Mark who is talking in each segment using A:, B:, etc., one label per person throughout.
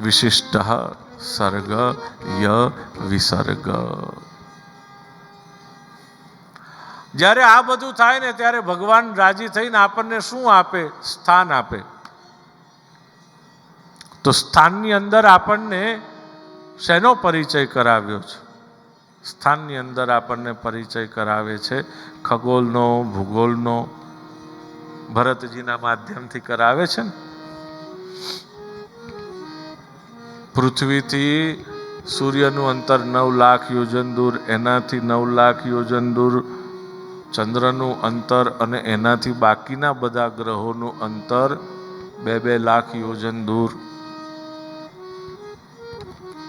A: વિશિષ્ટ સર્ગ ય વિસર્ગ જ્યારે આ બધું થાય ને ત્યારે ભગવાન રાજી થઈને આપણને શું આપે? સ્થાન આપે. તો સ્થાનની અંદર આપણને શેનો પરિચય કરાવ્યો છે? સ્થાનની અંદર આપણને પરિચય કરાવે છે ખગોળનો ભૂગોળનો ભરતજીના માધ્યમથી કરાવે છે ને? પૃથ્વીથી સૂર્યનું અંતર નવ લાખ યોજન દૂર, એનાથી નવ લાખ યોજન દૂર, ચંદ્રનું અંતર અને એનાથી બાકીના બધા ગ્રહોનું અંતર બે બે લાખ યોજન દૂર.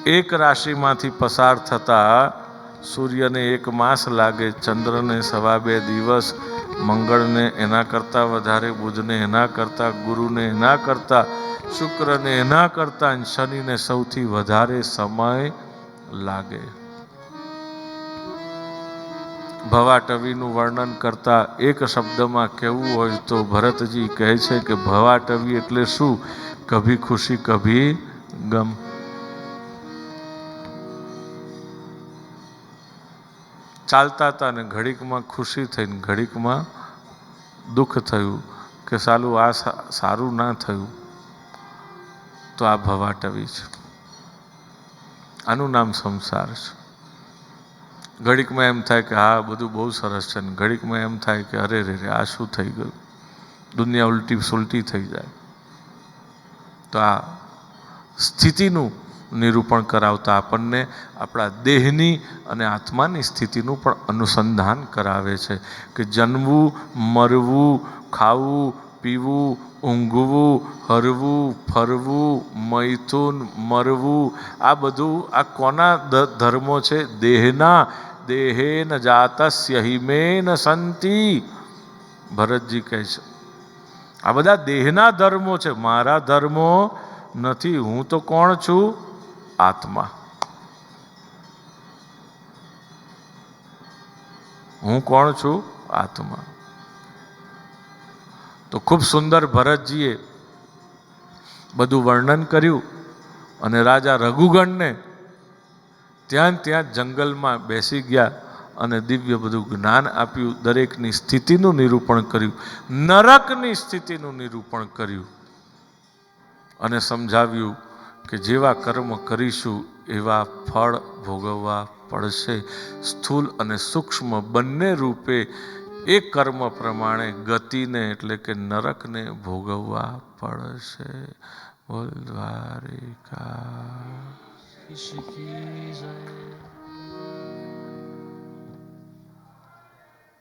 A: એક રાશિમાંથી પસાર થતા સૂર્યને એક માસ લાગે, ચંદ્રને સવા બે દિવસ, મંગળને એના કરતાં વધારે, બુધને એના કરતાં, ગુરુને એના કરતાં, શુક્રને એના કરતાં શનિને સૌથી વધારે સમય લાગે. ભવાટવીનું વર્ણન કરતા એક શબ્દમાં કહેવું હોય તો ભરતજી કહે છે કે ભવાટવી એટલે શું? કભી ખુશી, કભી ગમ. ચાલતા હતા અને ઘડીકમાં ખુશી થઈને ઘડીકમાં દુઃખ થયું કે સાલું આ સારું ના થયું, તો આ ભવાટવી છે. આનું નામ સંસાર છે. ઘડીકમાં એમ થાય કે હા, બધું બહુ સરસ છે ને ઘડીકમાં એમ થાય કે અરે રે રે, આ શું થઈ ગયું? દુનિયા ઉલટી સુલટી થઈ જાય. તો આ સ્થિતિનું નિરૂપણ કરાવતા આપણને આપણા દેહની અને આત્માની સ્થિતિનું પણ અનુસંધાન કરાવે છે કે જન્મવું, મરવું, ખાવું, પીવું, ઊંઘવું, હરવું, ફરવું, મૈથુન, મરવું, આ બધું આ કોના ધર્મો છે? દેહના. દેહેન જાતસ્ય હિમેન સંતિ. ભરતજી કહે છે, આ બધા દેહના ધર્મો છે. મારા ધર્મો નથી, હું તો કોણ છું? આત્મા. હું કોણ છું? આત્મા. તો ખૂબ સુંદર ભરતજીએ બધું વર્ણન કર્યું અને રાજા રઘુગણને ત્યાં ત્યાં જંગલમાં બેસી ગયા અને દિવ્ય બધું જ્ઞાન આપ્યું, દરેકની સ્થિતિનું નિરૂપણ કર્યું, નરકની સ્થિતિનું નિરૂપણ કર્યું અને સમજાવ્યું કે જેવા કર્મ કરીશું, એવા ફળ ભોગવવા પડશે. સ્થૂલ અને સૂક્ષ્મ બંને રૂપે એ કર્મ પ્રમાણે ગતિને એટલે કે નરકને ભોગવવા પડશે. બોલ દ્વારિકા.